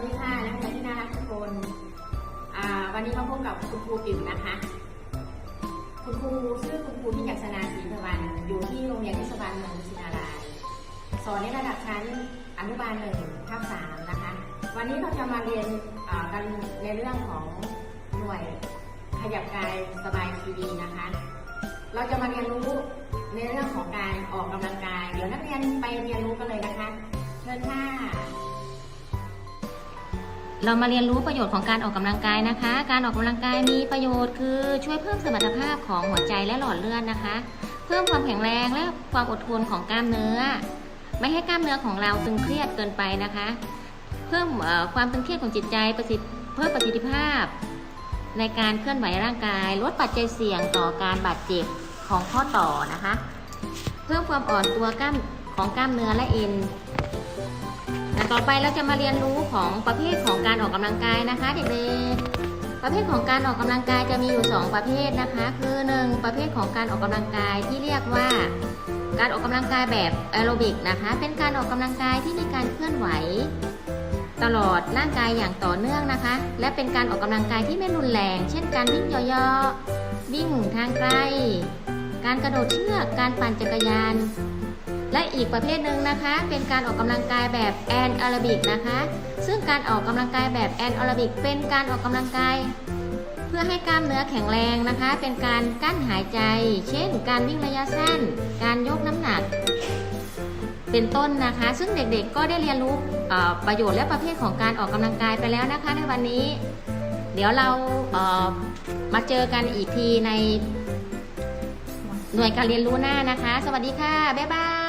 วัสดีค่ะนักเรียนที่น่ารักทุกคนวันนี้มาพบกับคุณครูปิ่มนะคะ คุณครูชื่อคุณครูที่จักษนาศรีพวันอยู่ที่โรงเรียนเทศบาลเมืองชินารายสอนในระดับชั้นอนุบาลหนึ่งทับสามนะคะ วันนี้เราจะมาเรียนกันในเรื่องของหน่วยขยับกายสบายทีดีนะคะ เราจะมาเรียนรู้ในเรื่องของการออกกำลังกาย เดี๋ยวนักเรียนไปเรียนรู้กันเลยนะคะ เรามาเรียนรู้ประโยชน์ของการออกกำลังกายนะคะ การออกกำลังกายมีประโยชน์คือช่วยเพิ่มสมรรถภาพของหัวใจและหลอดเลือดนะคะ เพิ่มความแข็งแรงและความอดทนของกล้ามเนื้อ ไม่ให้กล้ามเนื้อของเราตึงเครียดเกินไปนะคะ เพิ่มความตึงเครียดของจิตใจประสิทธิเพิ่มประสิทธิภาพ ในการเคลื่อนไหวร่างกาย ลดปัจจัยเสี่ยงต่อการบาดเจ็บของข้อต่อนะคะ เพิ่มความอ่อนตัวกล้ามของกล้ามเนื้อและเอ็น ต่อไปเราจะมาเรียนรู้ของประเภทของการออกกำลังกายนะคะเด็กๆประเภทของการออกกำลังกายจะมีอยู่ 2 ประเภทนะคะ คือ 1 ประเภทของการออกกำลังกายที่เรียกว่า การออกกำลังกายแบบแอโรบิกนะคะ เป็นการออกกำลังกายที่มีการเคลื่อนไหว ตลอดร่างกายอย่างต่อเนื่องนะคะ และเป็นการออกกำลังกายที่ไม่รุนแรง เช่น การวิ่งย่อๆวิ่งทางไกล การกระโดดเชือก การปั่นจักรยาน และอีกประเภทหนึ่งนะคะ เป็นการออกกำลังกายแบบแอนแอโรบิกนะคะ ซึ่งการออกกำลังกายแบบแอนแอโรบิกเป็นการออกกำลังกาย เพื่อให้กล้ามเนื้อแข็งแรงนะคะ เป็นการกั้นหายใจ เช่น การวิ่งระยะสั้น การยกน้ำหนัก เป็นต้นนะคะ ซึ่งเด็กๆก็ได้เรียนรู้ประโยชน์และประเภทของการออกกำลังกายไปแล้วนะคะ ในวันนี้ เดี๋ยวเรามาเจอกันอีกทีในหน่วยการเรียนรู้หน้านะคะ สวัสดีค่ะ บ๊ายบาย